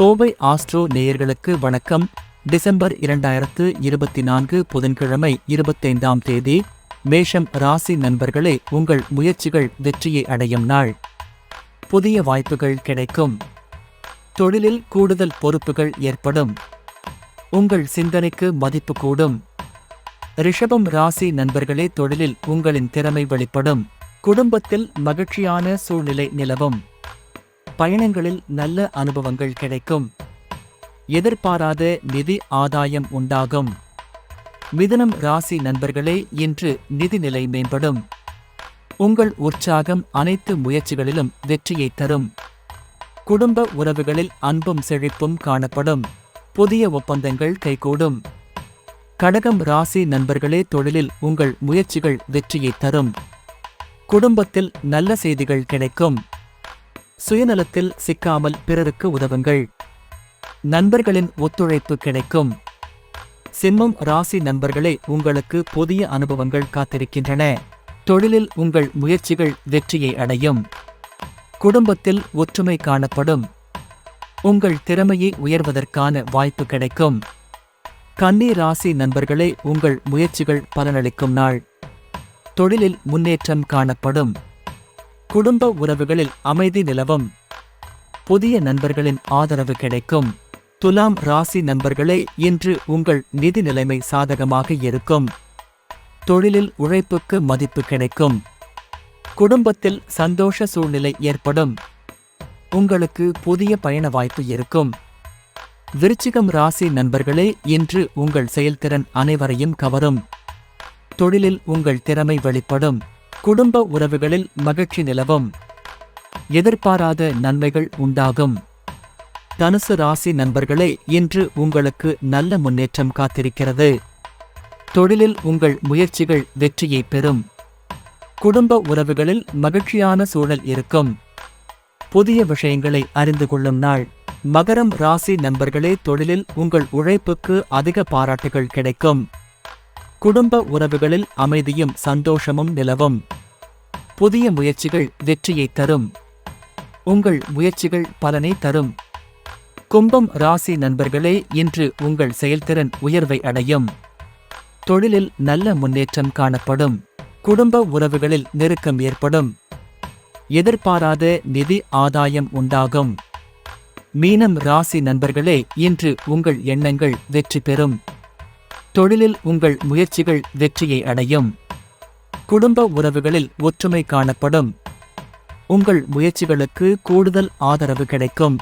Kovai astro நேயர்களுக்கு வணக்கம். December இரண்டாயிரத்து இருபத்தி நான்கு புதன்கிழமை இருபத்தைந்தாம் தேதி மேஷம் ராசி நண்பர்களே உங்கள் முயற்சிகள் வெற்றியை அடையும் நாள். புதிய வாய்ப்புகள் கிடைக்கும். தொழிலில் கூடுதல் பொறுப்புகள் ஏற்படும். உங்கள் சிந்தனைக்கு மதிப்பு கூடும். ரிஷபம் ராசி நண்பர்களே தொழிலில் உங்களின் திறமை வெளிப்படும். குடும்பத்தில் மகிழ்ச்சியான சூழ்நிலை நிலவும். பயணங்களில் நல்ல அனுபவங்கள் கிடைக்கும். எதிர்பாராத நிதி ஆதாயம் உண்டாகும். மிதனம் ராசி நண்பர்களே இன்று நிதிநிலை மேம்படும். உங்கள் உற்சாகம் அனைத்து முயற்சிகளிலும் வெற்றியை தரும். குடும்ப உறவுகளில் அன்பும் செழிப்பும் காணப்படும். புதிய ஒப்பந்தங்கள் கைகூடும். கடகம் ராசி நண்பர்களே தொழிலில் உங்கள் முயற்சிகள் வெற்றியை தரும். குடும்பத்தில் நல்ல செய்திகள் கிடைக்கும். சுயநலத்தில் சிக்காமல் பிறருக்கு உதவுங்கள். நண்பர்களின் ஒத்துழைப்பு கிடைக்கும். சிம்மம் ராசி நண்பர்களே உங்களுக்கு புதிய அனுபவங்கள் காத்திருக்கின்றன. தொழிலில் உங்கள் முயற்சிகள் வெற்றியை அடையும். குடும்பத்தில் ஒற்றுமை காணப்படும். உங்கள் திறமையை உயர்வதற்கான வாய்ப்பு கிடைக்கும். கன்னி ராசி நண்பர்களே உங்கள் முயற்சிகள் பலனளிக்கும் நாள். தொழிலில் முன்னேற்றம் காணப்படும். குடும்ப உறவுகளில் அமைதி நிலவும். புதிய நண்பர்களின் ஆதரவு கிடைக்கும். துலாம் ராசி நண்பர்களே இன்று உங்கள் நிதி நிலைமை சாதகமாக இருக்கும். தொழிலில் உழைப்புக்கு மதிப்பு கிடைக்கும். குடும்பத்தில் சந்தோஷ சூழ்நிலை ஏற்படும். உங்களுக்கு புதிய பயண வாய்ப்பு இருக்கும். விருச்சிகம் ராசி நண்பர்களே இன்று உங்கள் செயல்திறன் அனைவரையும் கவரும். தொழிலில் உங்கள் திறமை வெளிப்படும். குடும்ப உறவுகளில் மகிழ்ச்சி நிலவும். எதிர்பாராத நன்மைகள் உண்டாகும். தனுசு ராசி நண்பர்களே இன்று உங்களுக்கு நல்ல முன்னேற்றம் காத்திருக்கிறது. தொழிலில் உங்கள் முயற்சிகள் வெற்றியை பெறும். குடும்ப உறவுகளில் மகிழ்ச்சியான சூழல் இருக்கும். புதிய விஷயங்களை அறிந்து கொள்ளும் நாள். மகரம் ராசி நண்பர்களே தொழிலில் உங்கள் உழைப்புக்கு அதிக பாராட்டுகள் கிடைக்கும். குடும்ப உறவுகளில் அமைதியும் சந்தோஷமும் நிலவும். புதிய முயற்சிகள் வெற்றியை தரும். உங்கள் முயற்சிகள் பலனை தரும். கும்பம் ராசி நண்பர்களே இன்று உங்கள் செயல்திறன் உயர்வை அடையும். தொழிலில் நல்ல முன்னேற்றம் காணப்படும். குடும்ப உறவுகளில் நெருக்கம் ஏற்படும். எதிர்பாராத நிதி ஆதாயம் உண்டாகும். மீனம் ராசி நண்பர்களே இன்று உங்கள் எண்ணங்கள் வெற்றி பெறும். தொழிலில் உங்கள் முயற்சிகள் வெற்றியை அடையும். குடும்ப உறவுகளில் ஒற்றுமை காணப்படும். உங்கள் முயற்சிகளுக்கு கூடுதல் ஆதரவு கிடைக்கும்.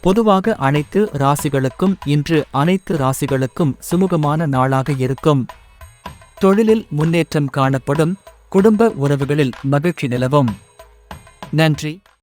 பொதுவாக அனைத்து ராசிகளுக்கும் இன்று அனைத்து ராசிகளுக்கும் சுமூகமான நாளாக இருக்கும். தொழிலில் முன்னேற்றம் காணப்படும். குடும்ப உறவுகளில் மகிழ்ச்சி நிலவும். நன்றி.